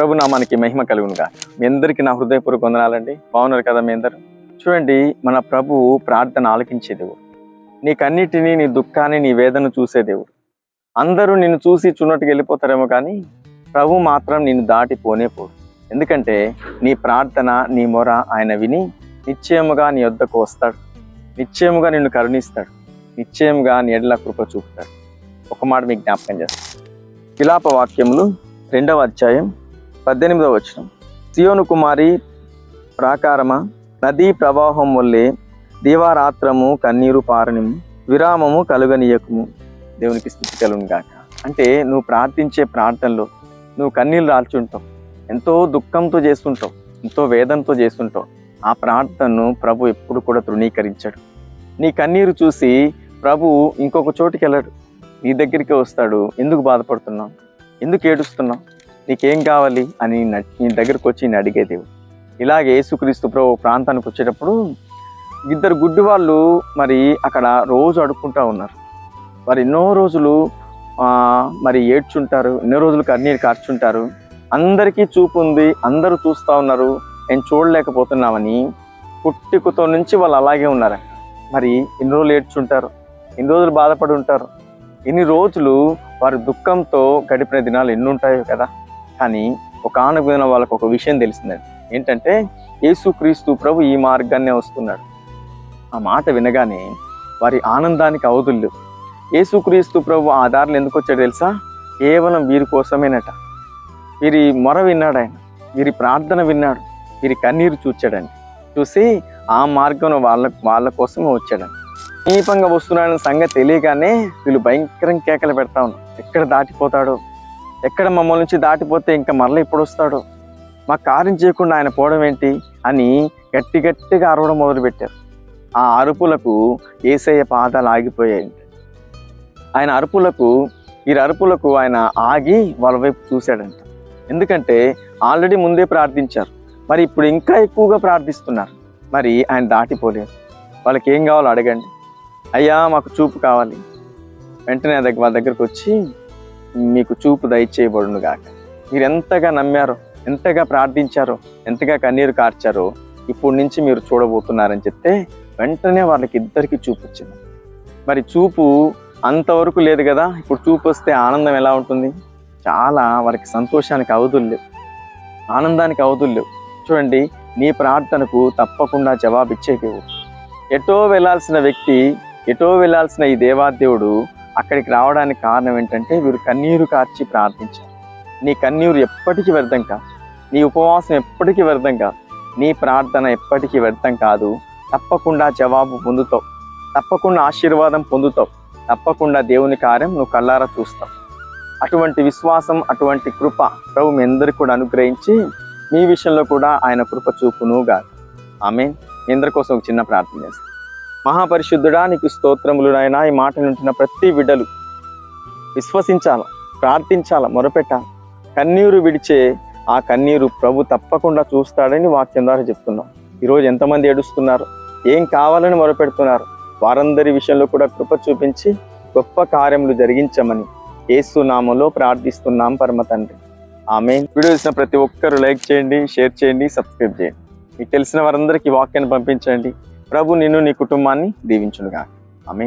ప్రభు నామానికి మహిమ కలుగునుగా. మీ అందరికీ నా హృదయపూర్వక వందనాలండి. బాగున్నారు కదా మీ అందరు? చూడండి మన ప్రభు ప్రార్థన ఆలకించే దేవుడు. నీకన్నిటినీ నీ దుఃఖాన్ని నీ వేదన చూసే దేవుడు. అందరూ నిన్ను చూసి చున్నట్టుకు వెళ్ళిపోతారేమో కానీ ప్రభు మాత్రం నిన్ను దాటి పోనే ఎందుకంటే నీ ప్రార్థన నీ మొర ఆయన విని నిశ్చయముగా నీ వద్దకు వస్తాడు. నిశ్చయముగా నిన్ను కరుణిస్తాడు. నిశ్చయముగా నీ ఎడల కృప చూపుతాడు. ఒక మాట మీకు జ్ఞాపకం చేస్తాను విలాప వాక్యములు రెండవ అధ్యాయం పద్దెనిమిదవ వచనం. సియోను కుమారి ప్రాకారమ? నదీ ప్రవాహం వల్లే దీవారాత్రము కన్నీరు పారణము విరామము కలుగనీయకము. దేవునికి స్థితి కలుగుగాక అంటే నువ్వు ప్రార్థించే ప్రార్థనలో నువ్వు కన్నీళ్ళు రాల్చుంటావు ఎంతో దుఃఖంతో చేస్తుంటావు ఎంతో వేదంతో చేస్తుంటావు. ఆ ప్రార్థనను ప్రభు ఎప్పుడు కూడా తృణీకరించాడు. నీ కన్నీరు చూసి ప్రభు ఇంకొక చోటుకి వెళ్ళాడు. నీ దగ్గరికి వస్తాడు. ఎందుకు బాధపడుతున్నావు? ఎందుకు ఏడుస్తున్నావు? నీకేం కావాలి అని నీ దగ్గరకు వచ్చి నేను అడిగే దేవుడు. ఇలాగే యేసుక్రీస్తు ప్రభు ప్రాంతానికి వచ్చేటప్పుడు ఇద్దరు గుడ్డి వాళ్ళు మరి అక్కడ రోజు అడుక్కుంటా ఉన్నారు. వారు ఎన్నో రోజులు మరి ఏడ్చుంటారు ఎన్నో రోజులు కన్నీరు కార్చుంటారు. అందరికీ చూపు ఉంది అందరూ చూస్తూ ఉన్నారు నేను చూడలేకపోతున్నామని పుట్టుకతో నుంచి వాళ్ళు అలాగే ఉన్నారు మరి ఎన్ని రోజులు ఏడ్చుంటారు ఎన్ని రోజులు బాధపడి ఉంటారు ఎన్ని రోజులు వారి దుఃఖంతో గడిపిన దినాలు ఎన్ని ఉంటాయో కదా. కానీ ఒక ఆనగున వాళ్ళకు ఒక విషయం తెలిసిందండి. ఏంటంటే యేసుక్రీస్తు ప్రభు ఈ మార్గాన్నే వస్తున్నాడు. ఆ మాట వినగానే వారి ఆనందానికి అవధులు యేసుక్రీస్తు ప్రభు ఆ దారిలో ఎందుకు వచ్చాడు తెలుసా? కేవలం వీరి కోసమేనట. వీరి మొర విన్నాడు ఆయన. వీరి ప్రార్థన విన్నాడు. వీరి కన్నీరు చూచాడండి. చూసి ఆ మార్గం వాళ్ళ వాళ్ళ కోసమే వచ్చాడండి. సమీపంగా వస్తున్నాడని సంగతి తెలియగానే వీళ్ళు భయంకరంగా కేకలు పెడతా ఉన్నారు. ఎక్కడ దాటిపోతాడో ఎక్కడ మమ్మల్ని నుంచి దాటిపోతే ఇంకా మరలా ఎప్పుడు వస్తాడు? మా కార్యం చేయకుండా ఆయన పోవడం ఏంటి? అని గట్టి గట్టిగా అరవడం మొదలుపెట్టారు. ఆ అరుపులకు ఏసయ్య పాదాలు ఆగిపోయాయి. ఆయన అరుపులకు వీరి అరుపులకు ఆయన ఆగి వాళ్ళ వైపు చూశాడంట. ఎందుకంటే ఆల్రెడీ ముందే ప్రార్థించారు. మరి ఇప్పుడు ఇంకా ఎక్కువగా ప్రార్థిస్తున్నారు. మరి ఆయన దాటిపోలేరు వాళ్ళకి ఏం కావాలో అడగండి. అయ్యా మాకు చూపు కావాలి. వెంటనే దగ్గర వాళ్ళ దగ్గరకు వచ్చి మీకు చూపు దయచేయబడును గాక మీరు ఎంతగా నమ్మారో ఎంతగా ప్రార్థించారో ఎంతగా కన్నీరు కార్చారో ఇప్పుడు నుంచి మీరు చూడబోతున్నారని చెప్తే వెంటనే వాళ్ళకి ఇద్దరికి చూపు వచ్చింది. మరి చూపు అంతవరకు లేదు కదా? ఇప్పుడు చూపు వస్తే ఆనందం ఎలా ఉంటుంది? చాలా వారికి సంతోషానికి అవధులు లేవు. ఆనందానికి అవధులు లేవు. చూడండి నీ ప్రార్థనకు తప్పకుండా జవాబిచ్చే దేవుడు ఎటో వెళ్ళాల్సిన వ్యక్తి ఎటో వెళ్ళాల్సిన ఈ దేవాదేవుడు అక్కడికి రావడానికి కారణం ఏంటంటే వీరు కన్నీరు కార్చి ప్రార్థించారు. నీ కన్నీరు ఎప్పటికీ వ్యర్థం కాదు. నీ ఉపవాసం ఎప్పటికీ వ్యర్థం కాదు. నీ ప్రార్థన ఎప్పటికీ వ్యర్థం కాదు. తప్పకుండా జవాబు పొందుతావు. తప్పకుండా ఆశీర్వాదం పొందుతావు. తప్పకుండా దేవుని కార్యం నువ్వు కళ్ళారా చూస్తావు. అటువంటి విశ్వాసం అటువంటి కృప ప్రభు మీ అందరికి కూడా అనుగ్రహించి మీ విషయంలో కూడా ఆయన కృప చూపునుగా ఆమె మీ అందరి కోసం ఒక చిన్న ప్రార్థన చేస్తాను మహాపరిశుద్ధుడా నీకు స్తోత్రములు నాయన. ఈ మాట నుంచిన ప్రతి బిడ్డలు విశ్వసించాల ప్రార్థించాల మొరపెట్టాలి? కన్నీరు విడిచే ఆ కన్నీరు ప్రభు తప్పకుండా చూస్తాడని వాక్యం ద్వారా చెప్తున్నాం. ఈరోజు ఎంతమంది ఏడుస్తున్నారు? ఏం కావాలని మొరపెడుతున్నారు? వారందరి విషయంలో కూడా కృప చూపించి గొప్ప కార్యములు జరిగించమని ఏసునామలో ప్రార్థిస్తున్నాం పరమ తండ్రి. ఆమె వీడియో చూసిన ప్రతి ఒక్కరు లైక్ చేయండి షేర్ చేయండి సబ్స్క్రైబ్ చేయండి. మీకు తెలిసిన వారందరికీ వాక్యాన్ని పంపించండి. ప్రభు నిన్ను నీ కుటుంబాన్ని దీవించునుగా ఆమె